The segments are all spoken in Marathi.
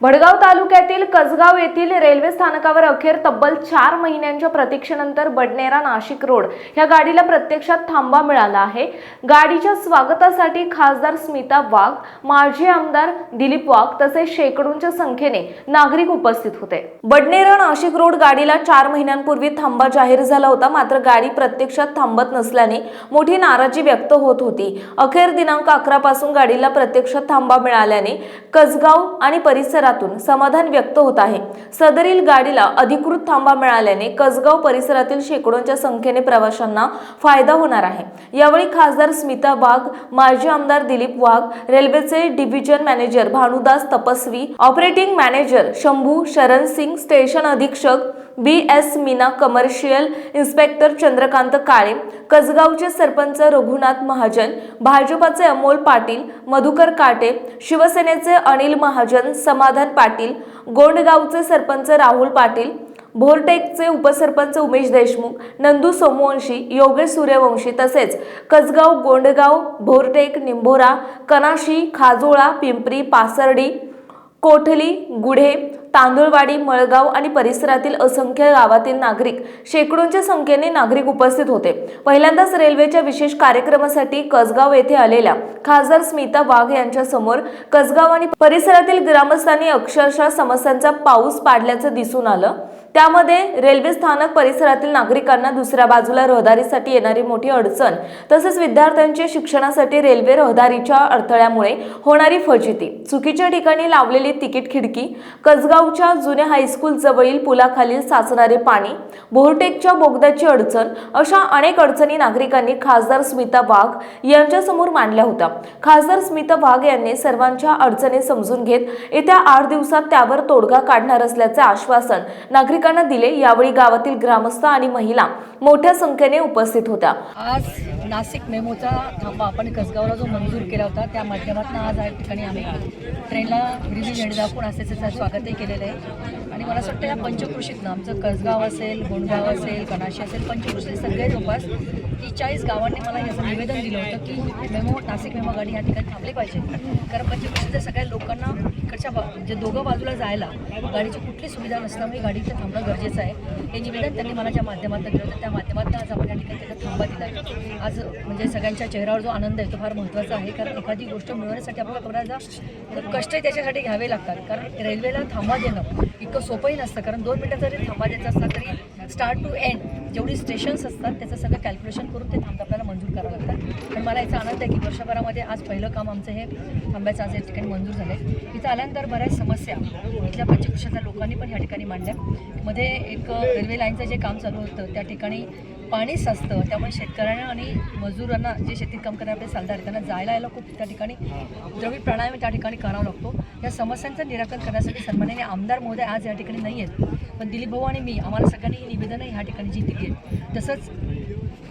भडगाव तालुक्यातील कसगाव येथील रेल्वे स्थानकावर अखेर तब्बल चार महिन्यांच्या प्रतीक्षेनंतर बडनेरा नाशिक रोड ह्या गाडीला प्रत्यक्षात थांबा मिळाला आहे. गाडीच्या स्वागतासाठी खासदार स्मिता वाघ माजी आमदार दिलीप वाघ तसेच शेकडोंच्या संख्येने नागरिक उपस्थित होते. बडनेरा नाशिक रोड गाडीला चार महिन्यांपूर्वी थांबा जाहीर झाला होता मात्र गाडी प्रत्यक्षात थांबत नसल्याने मोठी नाराजी व्यक्त होत होती. अखेर दिनांक अकरा पासून गाडीला प्रत्यक्षात थांबा मिळाल्याने कसगाव आणि परिसरातून समाधान व्यक्त होत आहे. सदरील गाडीला अधिकृत थांबा मिळाल्याने कसगाव परिसरातील शेकडोंच्या संख्येने प्रवाशांना फायदा होणार आहे. यावेळी खासदार स्मिता वाघ माजी आमदार दिलीप वाघ रेल्वेचे डिव्हिजन मॅनेजर भानुदास तपस्वी ऑपरेटिंग मॅनेजर शंभू शरण सिंग स्टेशन अधीक्षक B S Meena commercial inspector Chandrakant Kale कसगावचे sarpanch Raghunath Mahajan भाजपाचे अमोल पाटील मधुकर काटे शिवसेनेचे अनिल महाजन समाधान पाटील गोंडगावचे सरपंच राहुल पाटील भोरटेकचे उपसरपंच उमेश देशमुख नंदू सोमवंशी योगेश सूर्यवंशी तसेच कसगाव गोंडगाव भोरटेक निंभोरा कनाशी खाजोळा पिंपरी पासर्डी कोठली गुढे तांदुळवाडी मळगाव आणि परिसरातील असंख्य गावातील नागरिक शेकडोंच्या संख्येने नागरिक उपस्थित होते. पहिल्यांदाच रेल्वेच्या विशेष कार्यक्रमासाठी कसगाव येथे आलेल्या खासदार स्मिता वाघ यांच्या समोर कसगाव आणि परिसरातील ग्रामस्थांनी अक्षरशः समस्यांचा पाऊस पाडल्याचं दिसून आलं. त्यामध्ये रेल्वे स्थानक परिसरातील नागरिकांना दुसऱ्या बाजूला रहदारीसाठी येणारी मोठी अडचण तसेच विद्यार्थ्यांच्या शिक्षणासाठी रेल्वे रहदारीच्या अडथळ्यामुळे होणारी फजिती. चुकीच्या ठिकाणी लावलेली तिकीट खिडकी कसगावच्या जुन्या हायस्कूल जवळील पुलाखालील साचणारे पाणी बोहटेकच्या बोगद्याची अडचण अशा अनेक अडचणी नागरिकांनी खासदार स्मिता वाघ यांच्यासमोर मांडल्या होत्या. खासदार स्मिता वाघ यांनी सर्वांच्या अडचणी समजून घेत येत्या आठ दिवसात त्यावर तोडगा काढणार असल्याचे आश्वासन नागरिक नागरिकांना दिले यावेळी गावातील ग्रामस्थ आणि महिला मोठ्या संख्येने उपस्थित होत्या. आज नाशिक मेमोचा थांबा. आपण कसगावला जो मंजूर केला होता त्या माध्यमातून आज या ठिकाणी आम्ही ट्रेनला हिरवी झेंडी दाखवून असे त्याचं स्वागतही केलेलं आहे. आणि मला असं वाटतं या पंचकृषीतनं आमचं कसगाव असेल गोंडगाव असेल कणाशी असेल पंचकृषी सगळे जवळपास ती चाळीस गावांनी मला याचं निवेदन दिलं होतं की मेमो नाशिक मेमो गाडी या ठिकाणी थांबली पाहिजे. कारण पंचकृषीतल्या सगळ्या लोकांना इकडच्या बा म्हणजे दोघं बाजूला जायला गाडीची कुठली सुविधा नसल्यामुळे गाडी इथे थांबणं गरजेचं आहे. हे निवेदन त्यांनी मला ज्या माध्यमातून दिलं होतं त्या माध्यमातून आज आपण या ठिकाणी त्याचा थांबा दिला आज म्हणजे सगळ्यांच्या चेहऱ्यावर जो आनंद आहे तो फार महत्त्वाचा आहे. कारण एखादी गोष्ट मिळवण्यासाठी आपल्याला बघायचा कष्टही त्याच्यासाठी घ्यावे लागतात. कारण रेल्वेला थांबा देणं इतकं सोपंही नसतं कारण दोन मिनटं जरी थांबा द्यायचा असला तरी स्टार्ट टू एंड जेवढी स्टेशन्स असतात त्याचं सगळं कॅल्क्युलेशन करून ते थांबा आपल्याला मंजूर करावं लागतात पण मला याचा आनंद आहे की वर्षभरामध्ये आज पहिलं काम आमचं हे थांब्याचं आज या ठिकाणी मंजूर झालं आहे इथं आल्यानंतर बऱ्याच समस्या इथल्या पंचकृषाच्या लोकांनी पण या ठिकाणी मांडल्या. मध्ये एक रेल्वे लाईनचं जे काम चालू होतं त्या ठिकाणी पाणी साचतं त्यामुळे शेतकऱ्यांना आणि मजुरांना जे शेतीत काम करणारे आपले सालदार त्यांना जायला यायला खूप त्या ठिकाणी द्रवी प्राणायाम त्या ठिकाणी करावा लागतो. या समस्यांचं निराकरण करण्यासाठी सन्मानाने आमदार महोदय आज या ठिकाणी नाही आहेत. पण दिलीप भाऊ आणि मी आम्हाला सगळ्यांनी ही निवेदनं ह्या ठिकाणी जी दिली आहेत. तसंच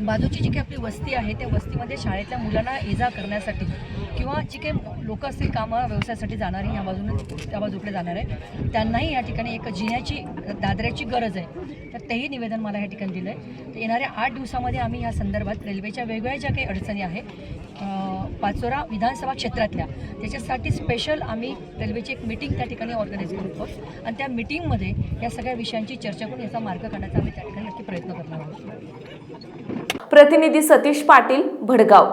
बाजूची जी काही आपली वस्ती आहे त्या वस्तीमध्ये शाळेतल्या मुलांना ये जा करण्यासाठी किंवा जी काही लोक असतील कामा व्यवसायासाठी जाणारी ह्या बाजूने त्या बाजूकडे जाणार आहे त्यांनाही या ठिकाणी एक जिन्याची दादऱ्याची गरज आहे. तर तेही निवेदन मला या ठिकाणी दिलं आहे तर येणाऱ्या आठ दिवसामध्ये आम्ही या संदर्भात रेल्वेच्या वेगवेगळ्या ज्या काही अडचणी आहेत पाचोरा विधानसभा क्षेत्रातल्या त्याच्यासाठी स्पेशल आम्ही रेल्वेची एक मिटिंग त्या ठिकाणी ऑर्गनाईज करतो आणि त्या मिटिंगमध्ये या सगळ्या विषयांची चर्चा करून याचा मार्ग काढण्याचा आम्ही त्या ठिकाणी नक्की प्रयत्न करणार आहोत. प्रतिनिधी सतीश पाटील भडगाव.